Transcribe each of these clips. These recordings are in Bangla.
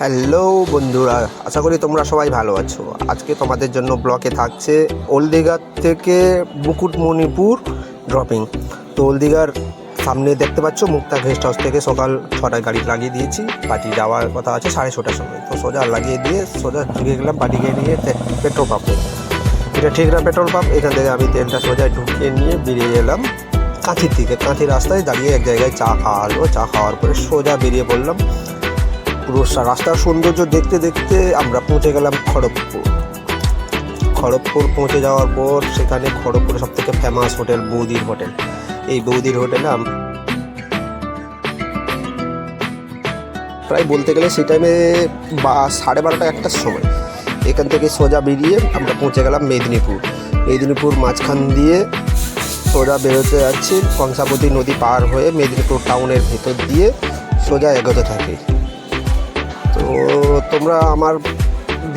হ্যালো বন্ধুরা। আশা করি তোমরা সবাই ভালো আছো। আজকে তোমাদের জন্য ব্লকে থাকছে ওলদিঘার থেকে মুকুটমণিপুর ড্রপিং তো ওলদিঘার সামনে দেখতে পাচ্ছ মুক্তা গেস্ট হাউস থেকে সকাল ছটায় গাড়ি লাগিয়ে দিয়েছি। পার্টি যাওয়ার কথা আছে সাড়ে ছটার সময়। তো সোজা লাগিয়ে দিয়ে সোজা ঢুকে গেলাম পার্টিকে নিয়ে পেট্রোল পাম্পে এটা ঠিক না পেট্রোল পাম্প এখান থেকে আমি তেলটা সোজা ঢুকিয়ে নিয়ে বেরিয়ে এলাম কাঁথির দিকে। কাঁথির রাস্তায় দাঁড়িয়ে এক জায়গায় চা খাওয়া হলো। চা খাওয়ার পরে সোজা বেরিয়ে পড়লাম। পুরো রাস্তার সৌন্দর্য দেখতে দেখতে আমরা পৌঁছে গেলাম খড়গপুর। খড়গপুর পৌঁছে যাওয়ার পর সেখানে খড়গপুরে সব থেকে ফেমাস হোটেল বৌদির হোটেল এই বৌদির হোটেলে প্রায় বলতে গেলে সেই টাইমে বা সাড়ে বারোটা একটার সময়। এখান থেকে সোজা বেরিয়ে আমরা পৌঁছে গেলাম মেদিনীপুর। মেদিনীপুর মাঝখান দিয়ে সোজা বেরোতে যাচ্ছি। কংসাবতী নদী পার হয়ে মেদিনীপুর টাউনের ভেতর দিয়ে সোজা এগোতে থাকি। তো তোমরা আমার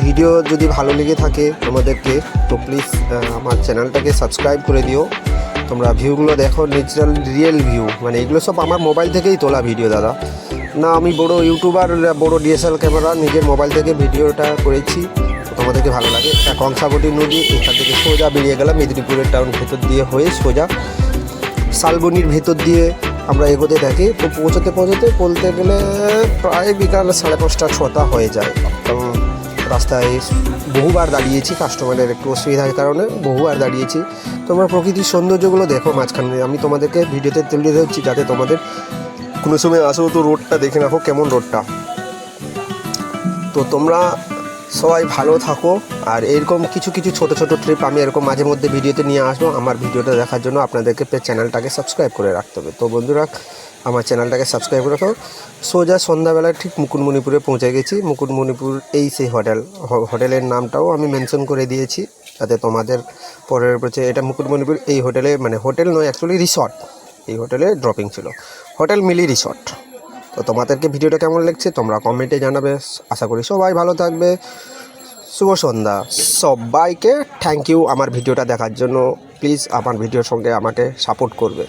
ভিডিও যদি ভালো লেগে থাকে তোমাদেরকে, তো প্লিজ আমার চ্যানেলটাকে সাবস্ক্রাইব করে দিও। তোমরা ভিউগুলো দেখো ন্যাচারাল রিয়েল ভিউ মানে এগুলো সব আমার মোবাইল থেকেই তোলা ভিডিও দাদা। না, আমি বড় ইউটিউবার বড় ডিএসএল ক্যামেরা নিজের মোবাইল থেকে ভিডিওটা করেছি। তোমাদেরকে ভালো লাগে। এটা কংসাবতী নদী, এখান থেকে সোজা বেরিয়ে গেলাম, মেদিনীপুরের টাউন ভেতর দিয়ে হয়ে সোজা শালবনির ভেতর দিয়ে আমরা এগোতে থাকি, তো পৌঁছতে পৌঁছতে বলতে গেলে প্রায় বিকাল সাড়ে পাঁচটা, ছটা হয়ে যায়। কারণ রাস্তায় বহুবার দাঁড়িয়েছি কাস্টমারের একটু অসুবিধার কারণে বহুবার দাঁড়িয়েছি। তোমরা প্রকৃতির সৌন্দর্যগুলো দেখো মাঝখানে। আমি তোমাদেরকে ভিডিওতে তুলে ধরছি যাতে তোমাদের কোনো সময় আসো তো রোডটা দেখে রাখো কেমন রোডটা তো তোমরা সবাই ভালো থাকো। আর এরকম কিছু কিছু ছোট ছোট ট্রিপ আমি এরকম মাঝে মধ্যে ভিডিওতে নিয়ে আসব। আমার ভিডিওটা দেখার জন্য আপনাদেরকে চ্যানেলটাকে সাবস্ক্রাইব করে রাখতে হবে। তো বন্ধুরা, আমার চ্যানেলটাকে সাবস্ক্রাইব করে রাখো। সোজা সন্ধ্যাবেলায় ঠিক মুকুটমণিপুরে পৌঁছে গেছি। মুকুটমণিপুর এই সেই হোটেল হোটেলের নামটাও আমি মেনশন করে দিয়েছি। যাতে তোমাদের পরের বছর, এটা মুকুটমণিপুর এই হোটেলে মানে হোটেল নয় অ্যাকচুয়ালি রিসর্ট এই হোটেলে ড্রপিং ছিল। হোটেল মিলি রিসর্ট তো তোমাদেরকে ভিডিওটা কেমন লাগছে তোমরা কমেন্টে জানাবে। আশা করি সবাই ভালো থাকবে। শুভ সন্ধ্যা। সবাইকে থ্যাংক ইউ আমার ভিডিওটা দেখার জন্য। প্লিজ আমার ভিডিওর সঙ্গে আমাকে সাপোর্ট করবে।